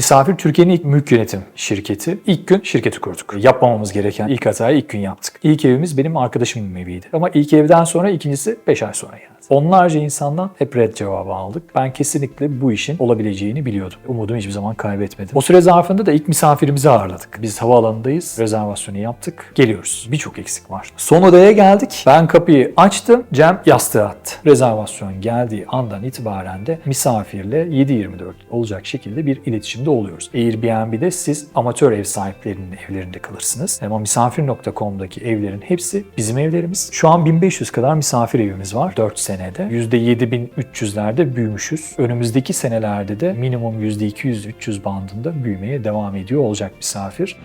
Misafir Türkiye'nin ilk mülk yönetim şirketi. İlk gün şirketi kurduk. Yapmamamız gereken ilk hatayı ilk gün yaptık. İlk evimiz benim arkadaşımın eviydi. Ama ilk evden sonra ikincisi 5 ay sonra geldi. Onlarca insandan hep red cevabı aldık. Ben kesinlikle bu işin olabileceğini biliyordum. Umudumu hiçbir zaman kaybetmedim. O süre zarfında da ilk misafirimizi ağırladık. Biz havaalanındayız. Rezervasyonu yaptık. Geliyoruz. Birçok eksik var. Son odaya geldik. Ben kapıyı açtım. Cem yastığı attı. Rezervasyon geldiği andan itibaren de misafirle 7-24 olacak şekilde bir iletişimde oluyoruz. Airbnb'de siz amatör ev sahiplerinin evlerinde kalırsınız. Ama misafir.com'daki evlerin hepsi bizim evlerimiz. Şu an 1500 kadar misafir evimiz var 4 senede. %7300'lerde büyümüşüz. Önümüzdeki senelerde de minimum %200-300 bandında büyümeye devam ediyor olacak misafir.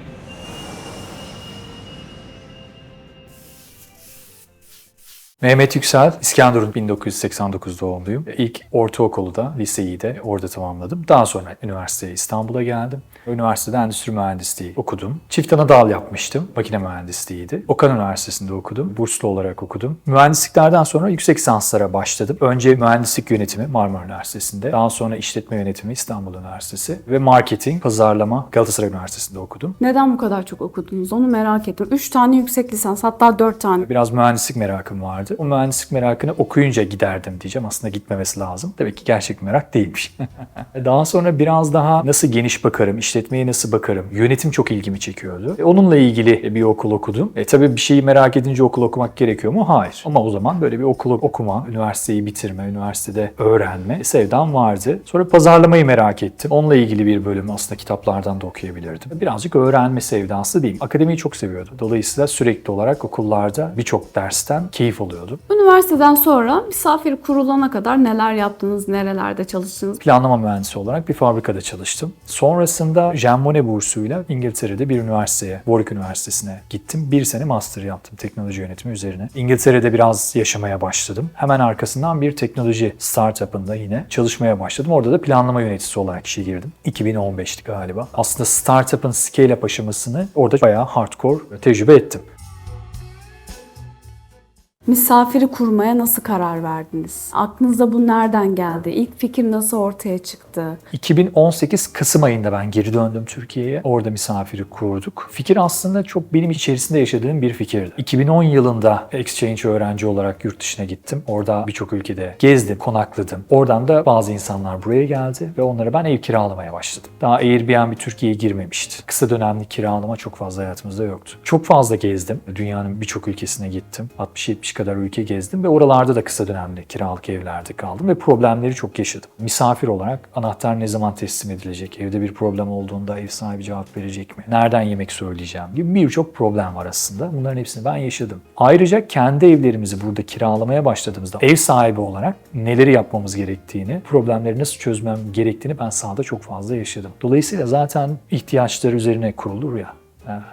Mehmet Yüksel, İskenderun 1989 doğumluyum. İlk ortaokulu da, liseyi de orada tamamladım. Daha sonra üniversiteye İstanbul'a geldim. Üniversitede endüstri mühendisliği okudum. Çift ana dal yapmıştım. Makine mühendisliğiydi. Okan Üniversitesi'nde okudum. Burslu olarak okudum. Mühendisliklerden sonra yüksek lisanslara başladım. Önce mühendislik yönetimi Marmara Üniversitesi'nde. Daha sonra işletme yönetimi İstanbul Üniversitesi ve marketing, pazarlama Galatasaray Üniversitesi'nde okudum. Neden bu kadar çok okudunuz onu merak ettim. 3 tane yüksek lisans hatta 4 tane. Biraz mühendislik merakım vardı. O mühendislik merakını okuyunca giderdim diyeceğim. Aslında gitmemesi lazım. Tabii ki gerçek merak değilmiş. daha sonra biraz daha nasıl geniş bakarım, işletmeye nasıl bakarım, yönetim çok ilgimi çekiyordu. E, onunla ilgili bir okul okudum. E tabii bir şeyi merak edince okul okumak gerekiyor mu? Hayır. Ama o zaman böyle bir okul okuma, üniversiteyi bitirme, üniversitede öğrenme sevdam vardı. Sonra pazarlamayı merak ettim. Onunla ilgili bir bölüm aslında kitaplardan da okuyabilirdim. Birazcık öğrenme sevdası diyeyim. Akademiyi çok seviyordum. Dolayısıyla sürekli olarak okullarda birçok dersten keyif alıyordum. Üniversiteden sonra misafir kurulana kadar neler yaptınız, nerelerde çalıştınız? Planlama mühendisi olarak bir fabrikada çalıştım. Sonrasında Jean Monnet bursuyla İngiltere'de bir üniversiteye, Warwick Üniversitesi'ne gittim. Bir sene master yaptım teknoloji yönetimi üzerine. İngiltere'de biraz yaşamaya başladım. Hemen arkasından bir teknoloji startup'ında yine çalışmaya başladım. Orada da planlama yöneticisi olarak işe girdim. 2015'ti galiba. Aslında startup'ın scale-up aşamasını orada bayağı hardcore tecrübe ettim. Misafiri kurmaya nasıl karar verdiniz? Aklınıza bu nereden geldi? İlk fikir nasıl ortaya çıktı? 2018 Kasım ayında ben geri döndüm Türkiye'ye. Orada misafiri kurduk. Fikir aslında çok benim içerisinde yaşadığım bir fikirdi. 2010 yılında exchange öğrenci olarak yurt dışına gittim. Orada birçok ülkede gezdim, konakladım. Oradan da bazı insanlar buraya geldi ve onlara ben ev kiralamaya başladım. Daha Airbnb Türkiye'ye girmemişti. Kısa dönemli kiralama çok fazla hayatımızda yoktu. Çok fazla gezdim. Dünyanın birçok ülkesine gittim. 60-70 kadar ülke gezdim ve oralarda da kısa dönemli kiralık evlerde kaldım ve problemleri çok yaşadım. Misafir olarak anahtar ne zaman teslim edilecek? Evde bir problem olduğunda ev sahibi cevap verecek mi? Nereden yemek söyleyeceğim? gibi birçok problem var aslında. Bunların hepsini ben yaşadım. Ayrıca kendi evlerimizi burada kiralamaya başladığımızda ev sahibi olarak neleri yapmamız gerektiğini, problemleri nasıl çözmem gerektiğini ben sahada çok fazla yaşadım. Dolayısıyla zaten ihtiyaçlar üzerine kurulur ya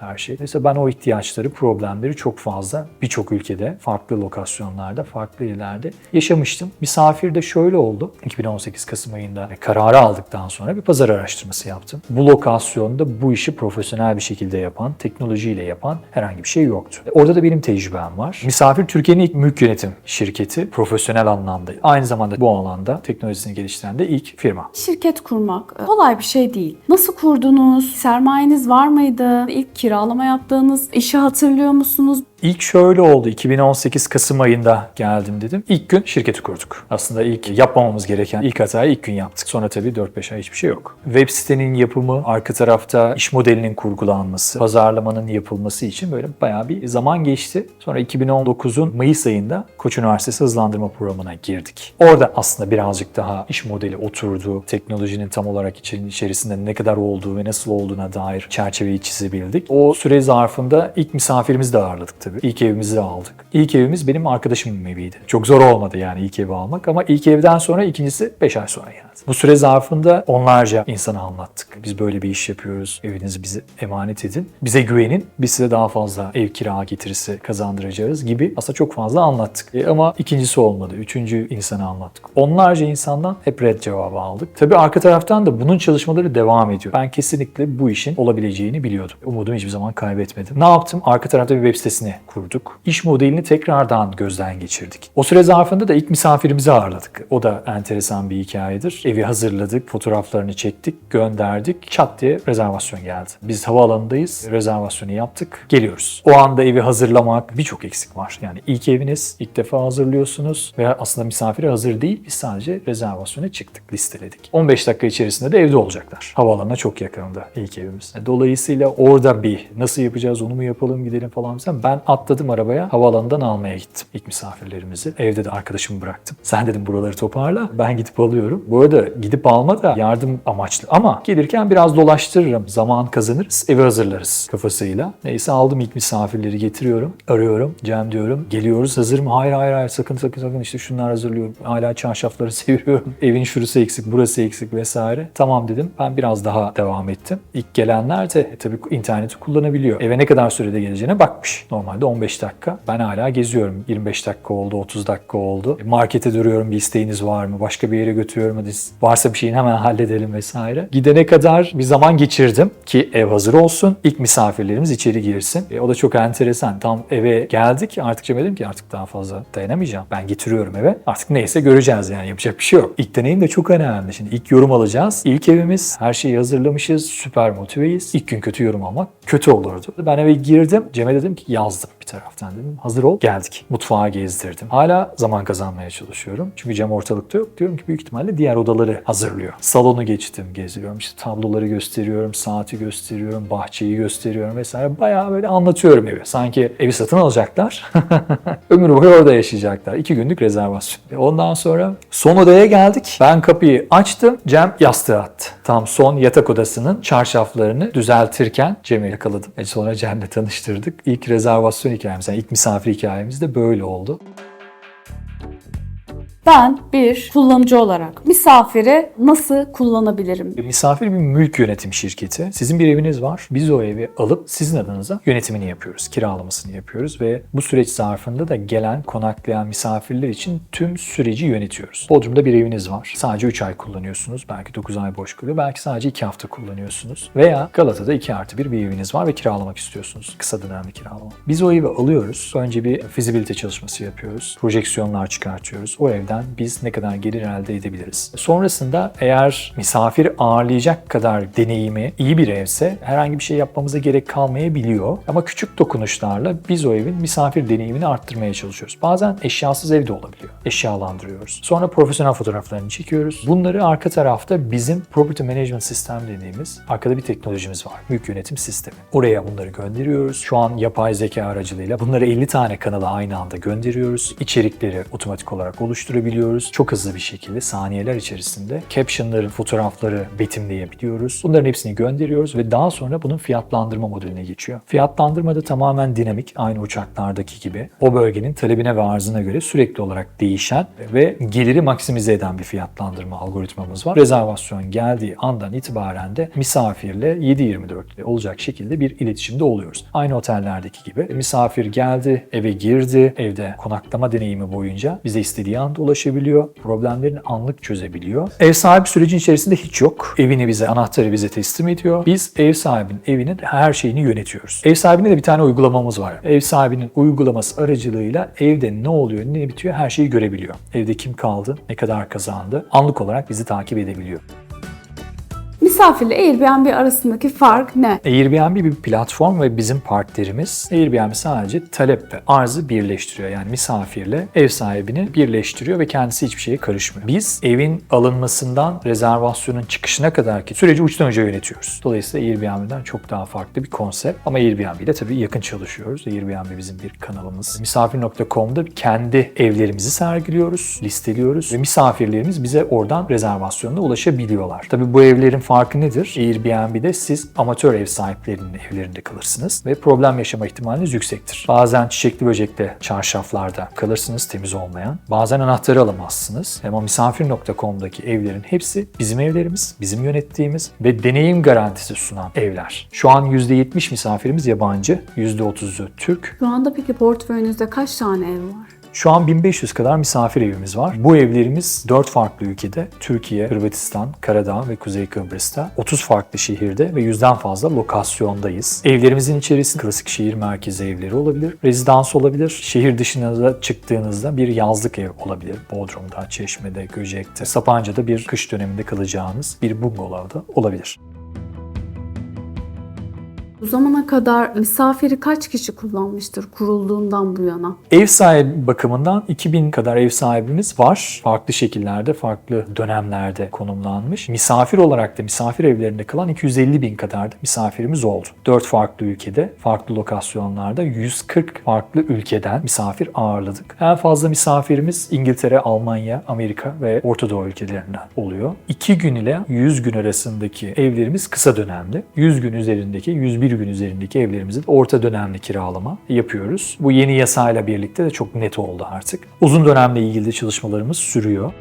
her şey. Mesela ben o ihtiyaçları, problemleri çok fazla birçok ülkede, farklı lokasyonlarda, farklı illerde yaşamıştım. Misafir de şöyle oldu. 2018 Kasım ayında kararı aldıktan sonra bir pazar araştırması yaptım. Bu lokasyonda bu işi profesyonel bir şekilde yapan, teknolojiyle yapan herhangi bir şey yoktu. Orada da benim tecrübem var. Misafir Türkiye'nin ilk mülk yönetim şirketi. Profesyonel anlamda. Aynı zamanda bu alanda teknolojisini geliştiren de ilk firma. Şirket kurmak e, kolay bir şey değil. Nasıl kurdunuz? Sermayeniz var mıydı? Kiralama yaptığınız işi hatırlıyor musunuz? İlk şöyle oldu. 2018 Kasım ayında geldim dedim. İlk gün şirketi kurduk. Aslında ilk yapmamamız gereken ilk hatayı ilk gün yaptık. Sonra tabii 4-5 ay hiçbir şey yok. Web sitenin yapımı, arka tarafta iş modelinin kurgulanması, pazarlamanın yapılması için böyle bayağı bir zaman geçti. Sonra 2019'un Mayıs ayında Koç Üniversitesi Hızlandırma Programı'na girdik. Orada aslında birazcık daha iş modeli oturdu. Teknolojinin tam olarak için, içerisinde ne kadar olduğu ve nasıl olduğuna dair çerçeveyi çizebildik. O süre zarfında ilk misafirimizi de ağırladık. İlk evimizi aldık. İlk evimiz benim arkadaşımın eviydi. Çok zor olmadı yani ilk evi almak ama ilk evden sonra ikincisi 5 ay sonra geldi. Bu süre zarfında onlarca insana anlattık. Biz böyle bir iş yapıyoruz. Evinizi bize emanet edin. Bize güvenin. Biz size daha fazla ev kira getirisi kazandıracağız gibi aslında çok fazla anlattık. E, ama ikincisi olmadı. Üçüncü insana anlattık. Onlarca insandan hep red cevabı aldık. Tabii arka taraftan da bunun çalışmaları devam ediyor. Ben kesinlikle bu işin olabileceğini biliyordum. Umudumu hiçbir zaman kaybetmedim. Ne yaptım? Arka tarafta bir web sitesini kurduk. İş modelini tekrardan gözden geçirdik. O süre zarfında da ilk misafirimizi ağırladık. O da enteresan bir hikayedir. Evi hazırladık, fotoğraflarını çektik, gönderdik. Çat diye rezervasyon geldi. Biz havaalanındayız, rezervasyonu yaptık, geliyoruz. O anda evi hazırlamak birçok eksik var. Yani ilk eviniz, ilk defa hazırlıyorsunuz ve aslında misafire hazır değil. Biz sadece rezervasyona çıktık, listeledik. 15 dakika içerisinde de evde olacaklar. Havaalanına çok yakınında ilk evimiz. Dolayısıyla orada bir nasıl yapacağız, onu mu yapalım, gidelim falan filan. Ben atladım arabaya, havaalanından almaya gittim ilk misafirlerimizi. Evde de arkadaşımı bıraktım. Sen dedim buraları toparla, ben gidip alıyorum. Bu arada gidip alma da yardım amaçlı ama gelirken biraz dolaştırırım. Zaman kazanırız, evi hazırlarız kafasıyla. Neyse aldım ilk misafirleri getiriyorum. Arıyorum. Cem diyorum. Geliyoruz hazır mı? Hayır hayır hayır sakın sakın sakın işte şunlar hazırlıyorum. Hala çarşafları seviyorum. Evin şurası eksik, burası eksik vesaire. Tamam dedim. Ben biraz daha devam ettim. İlk gelenler de e, tabii interneti kullanabiliyor. Eve ne kadar sürede geleceğine bakmış. Normalde 15 dakika. Ben hala geziyorum. 25 dakika oldu, 30 dakika oldu. E, Markete duruyorum. Bir isteğiniz var mı? Başka bir yere götürüyorum. Hadi varsa bir şeyin hemen halledelim vesaire. Gidene kadar bir zaman geçirdim ki ev hazır olsun. İlk misafirlerimiz içeri girsin. E, o da çok enteresan. Tam eve geldik. Artık dedim ki artık daha fazla dayanamayacağım. Ben getiriyorum eve. Artık neyse göreceğiz yani. Yapacak bir şey yok. İlk deneyim de çok önemli. Şimdi ilk yorum alacağız. İlk evimiz. Her şeyi hazırlamışız. Süper motiveyiz. İlk gün kötü yorum almak kötü olurdu. Ben eve girdim. Cem'e dedim ki yazdım bir taraftan dedim. Hazır ol. Geldik. Mutfağa gezdirdim. Hala zaman kazanmaya çalışıyorum. Çünkü Cem ortalıkta yok. Diyorum ki büyük ihtimalle diğer odaları hazırlıyor. Salonu geçtim, gezdiriyorum. İşte tabloları gösteriyorum, saati gösteriyorum, bahçeyi gösteriyorum vesaire. Bayağı böyle anlatıyorum evi. Sanki evi satın alacaklar. Ömür boyu orada yaşayacaklar. İki günlük rezervasyon. Ve Ondan sonra son odaya geldik. Ben kapıyı açtım. Cem yastığı attı. Tam son yatak odasının çarşaflarını düzeltirken Cem'i yakaladım. E sonra Cem'le tanıştırdık. İlk rezervasyon hikayemiz, yani ilk misafir hikayemiz de böyle oldu. Ben bir kullanıcı olarak misafiri nasıl kullanabilirim? Misafir bir mülk yönetim şirketi. Sizin bir eviniz var. Biz o evi alıp sizin adınıza yönetimini yapıyoruz. Kiralamasını yapıyoruz ve bu süreç zarfında da gelen, konaklayan misafirler için tüm süreci yönetiyoruz. Bodrum'da bir eviniz var. Sadece 3 ay kullanıyorsunuz. Belki 9 ay boş kalıyor. Belki sadece 2 hafta kullanıyorsunuz. Veya Galata'da 2 artı 1 bir eviniz var ve kiralamak istiyorsunuz. Kısa dönemli kiralama. Biz o evi alıyoruz. Önce bir fizibilite çalışması yapıyoruz. Projeksiyonlar çıkartıyoruz. O evden biz ne kadar gelir elde edebiliriz. Sonrasında eğer misafir ağırlayacak kadar deneyimi iyi bir evse herhangi bir şey yapmamıza gerek kalmayabiliyor. Ama küçük dokunuşlarla biz o evin misafir deneyimini arttırmaya çalışıyoruz. Bazen eşyasız ev de olabiliyor. Eşyalandırıyoruz. Sonra profesyonel fotoğraflarını çekiyoruz. Bunları arka tarafta bizim Property Management System dediğimiz arkada bir teknolojimiz var. Mülk yönetim sistemi. Oraya bunları gönderiyoruz. Şu an yapay zeka aracılığıyla bunları 50 tane kanala aynı anda gönderiyoruz. İçerikleri otomatik olarak oluşturabiliyoruz. Çok hızlı bir şekilde saniyeler içerisinde captionları, fotoğrafları betimleyebiliyoruz. Bunların hepsini gönderiyoruz ve daha sonra bunun fiyatlandırma modeline geçiyor. Fiyatlandırma da tamamen dinamik, aynı uçaklardaki gibi. O bölgenin talebine ve arzına göre sürekli olarak değişen ve geliri maksimize eden bir fiyatlandırma algoritmamız var. Rezervasyon geldiği andan itibaren de misafirle 7-24 olacak şekilde bir iletişimde oluyoruz. Aynı otellerdeki gibi. Misafir geldi, eve girdi, evde konaklama deneyimi boyunca bize istediği anda ulaşabiliyor. Problemlerini anlık çözebiliyor. Ev sahibi sürecin içerisinde hiç yok. Evini bize, anahtarı bize teslim ediyor. Biz ev sahibinin evinin her şeyini yönetiyoruz. Ev sahibine de bir tane uygulamamız var. Ev sahibinin uygulaması aracılığıyla evde ne oluyor, ne bitiyor her şeyi görebiliyor. Evde kim kaldı, ne kadar kazandı anlık olarak bizi takip edebiliyor. Misafirle Airbnb arasındaki fark ne? Airbnb bir platform ve bizim partnerimiz. Airbnb sadece talep ve arzı birleştiriyor. Yani misafirle ev sahibini birleştiriyor ve kendisi hiçbir şeye karışmıyor. Biz evin alınmasından rezervasyonun çıkışına kadar ki süreci uçtan uca yönetiyoruz. Dolayısıyla Airbnb'den çok daha farklı bir konsept. Ama Airbnb ile tabii yakın çalışıyoruz. Airbnb bizim bir kanalımız. Misafir.com'da kendi evlerimizi sergiliyoruz, listeliyoruz ve misafirlerimiz bize oradan rezervasyonuna ulaşabiliyorlar. Tabii bu evlerin farkı nedir? Airbnb'de siz amatör ev sahiplerinin evlerinde kalırsınız ve problem yaşama ihtimaliniz yüksektir. Bazen çiçekli böcekte çarşaflarda kalırsınız temiz olmayan. Bazen anahtarı alamazsınız. Ama misafir.com'daki evlerin hepsi bizim evlerimiz, bizim yönettiğimiz ve deneyim garantisi sunan evler. Şu an %70 misafirimiz yabancı, %30'u Türk. Şu anda peki portföyünüzde kaç tane ev var? Şu an 1500 kadar misafir evimiz var. Bu evlerimiz 4 farklı ülkede, Türkiye, Hırvatistan, Karadağ ve Kuzey Kıbrıs'ta 30 farklı şehirde ve yüzden fazla lokasyondayız. Evlerimizin içerisinde klasik şehir merkezi evleri olabilir, rezidans olabilir, şehir dışına da çıktığınızda bir yazlık ev olabilir. Bodrum'da, Çeşme'de, Göcek'te, Sapanca'da bir kış döneminde kalacağınız bir bungalovda olabilir. Bu zamana kadar misafiri kaç kişi kullanmıştır kurulduğundan bu yana? Ev sahibi bakımından 2000 kadar ev sahibimiz var. Farklı şekillerde, farklı dönemlerde konumlanmış. Misafir olarak da misafir evlerinde kalan 250 bin kadar da misafirimiz oldu. 4 farklı ülkede, farklı lokasyonlarda 140 farklı ülkeden misafir ağırladık. En fazla misafirimiz İngiltere, Almanya, Amerika ve Orta Doğu ülkelerinden oluyor. 2 gün ile 100 gün arasındaki evlerimiz kısa dönemli. 100 gün üzerindeki, 101 gün üzerindeki evlerimizi orta dönemli kiralama yapıyoruz. Bu yeni yasayla birlikte de çok net oldu artık. Uzun dönemle ilgili de çalışmalarımız sürüyor.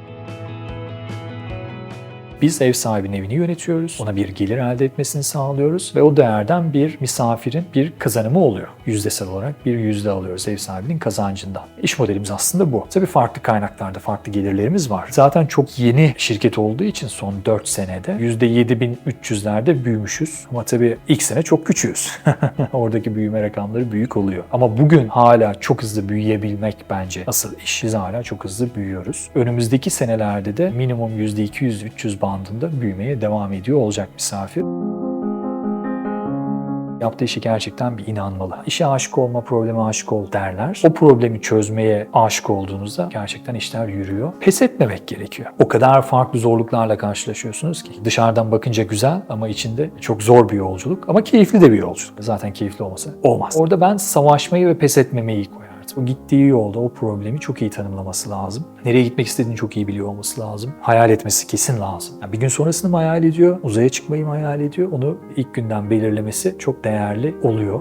Biz ev sahibinin evini yönetiyoruz. Ona bir gelir elde etmesini sağlıyoruz ve o değerden bir misafirin bir kazanımı oluyor. Yüzdesel olarak bir yüzde alıyoruz ev sahibinin kazancından. İş modelimiz aslında bu. Tabii farklı kaynaklarda farklı gelirlerimiz var. Zaten çok yeni şirket olduğu için son 4 senede %7300'lerde büyümüşüz. Ama tabii ilk sene çok küçüğüz. Oradaki büyüme rakamları büyük oluyor. Ama bugün hala çok hızlı büyüyebilmek bence asıl iş. Biz hala çok hızlı büyüyoruz. Önümüzdeki senelerde de minimum %200-300 bandında büyümeye devam ediyor olacak misafir. Yaptığı işi gerçekten bir inanmalı. İşe aşık olma, probleme aşık ol derler. O problemi çözmeye aşık olduğunuzda gerçekten işler yürüyor. Pes etmemek gerekiyor. O kadar farklı zorluklarla karşılaşıyorsunuz ki dışarıdan bakınca güzel ama içinde çok zor bir yolculuk ama keyifli de bir yolculuk. Zaten keyifli olmasa olmaz. Orada ben savaşmayı ve pes etmemeyi koyardım. O gittiği yolda o problemi çok iyi tanımlaması lazım. Nereye gitmek istediğini çok iyi biliyor olması lazım. Hayal etmesi kesin lazım. Yani bir gün sonrasını mı hayal ediyor, uzaya çıkmayı mı hayal ediyor? Onu ilk günden belirlemesi çok değerli oluyor.